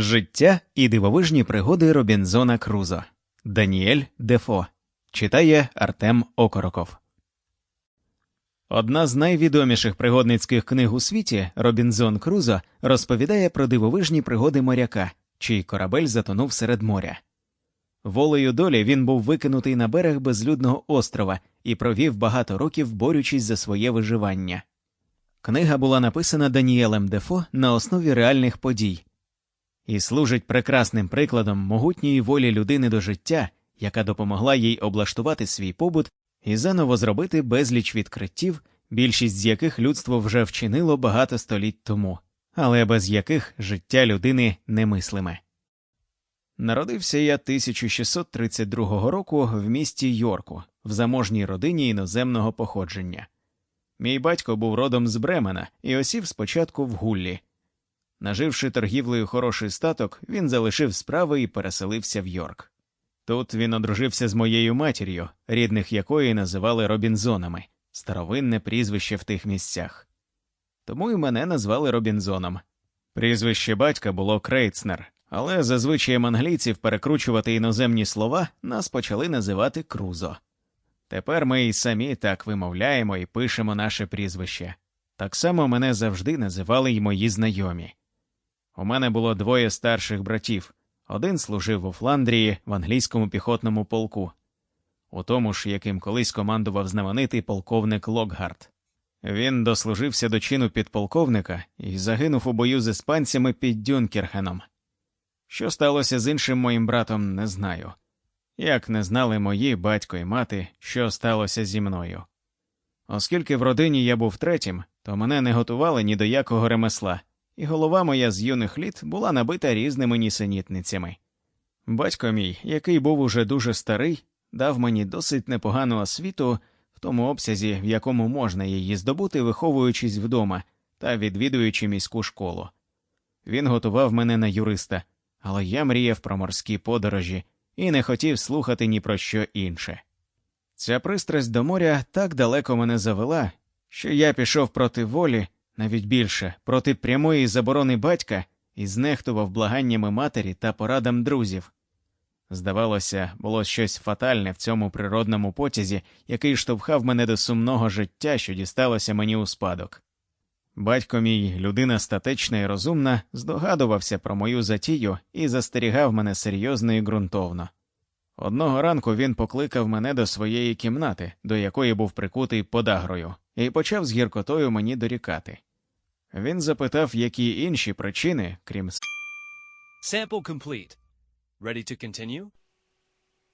Життя і дивовижні пригоди Робінзона Крузо. Даніель Дефо. Читає Артем Окороков. Одна з найвідоміших пригодницьких книг у світі Робінзон Крузо розповідає про дивовижні пригоди моряка, чий корабель затонув серед моря. Волею долі він був викинутий на берег безлюдного острова і провів багато років, борючись за своє виживання. Книга була написана Даніелем Дефо на основі реальних подій і служить прекрасним прикладом могутньої волі людини до життя, яка допомогла їй облаштувати свій побут і заново зробити безліч відкриттів, більшість з яких людство вже вчинило багато століть тому, але без яких життя людини немислиме. Народився я 1632 року в місті Йорку, в заможній родині іноземного походження. Мій батько був родом з Бремена і осів спочатку в Гуллі. Наживши торгівлею хороший статок, він залишив справи і переселився в Йорк. Тут він одружився з моєю матір'ю, рідних якої називали Робінзонами, старовинне прізвище в тих місцях. Тому і мене назвали Робінзоном. Прізвище батька було Крейцнер, але за звичаєм англійців перекручувати іноземні слова нас почали називати Крузо. Тепер ми й самі так вимовляємо і пишемо наше прізвище. Так само мене завжди називали й мої знайомі. У мене було двоє старших братів. Один служив у Фландрії в англійському піхотному полку, у тому ж, яким колись командував знаменитий полковник Локгард. Він дослужився до чину підполковника і загинув у бою з іспанцями під Дюнкерхеном. Що сталося з іншим моїм братом, не знаю. Як не знали мої батько і мати, що сталося зі мною. Оскільки в родині я був третім, то мене не готували ні до якого ремесла і голова моя з юних літ була набита різними нісенітницями. Батько мій, який був уже дуже старий, дав мені досить непогану освіту в тому обсязі, в якому можна її здобути, виховуючись вдома та відвідуючи міську школу. Він готував мене на юриста, але я мріяв про морські подорожі і не хотів слухати ні про що інше. Ця пристрасть до моря так далеко мене завела, що я пішов проти волі навіть більше, проти прямої заборони батька і знехтував благаннями матері та порадам друзів. Здавалося, було щось фатальне в цьому природному потязі, який штовхав мене до сумного життя, що дісталося мені у спадок. Батько мій, людина статечна і розумна, здогадувався про мою затію і застерігав мене серйозно і ґрунтовно. Одного ранку він покликав мене до своєї кімнати, до якої був прикутий подагрою, і почав з гіркотою мені дорікати. Він запитав, які інші причини, крім Sample complete. Ready to continue?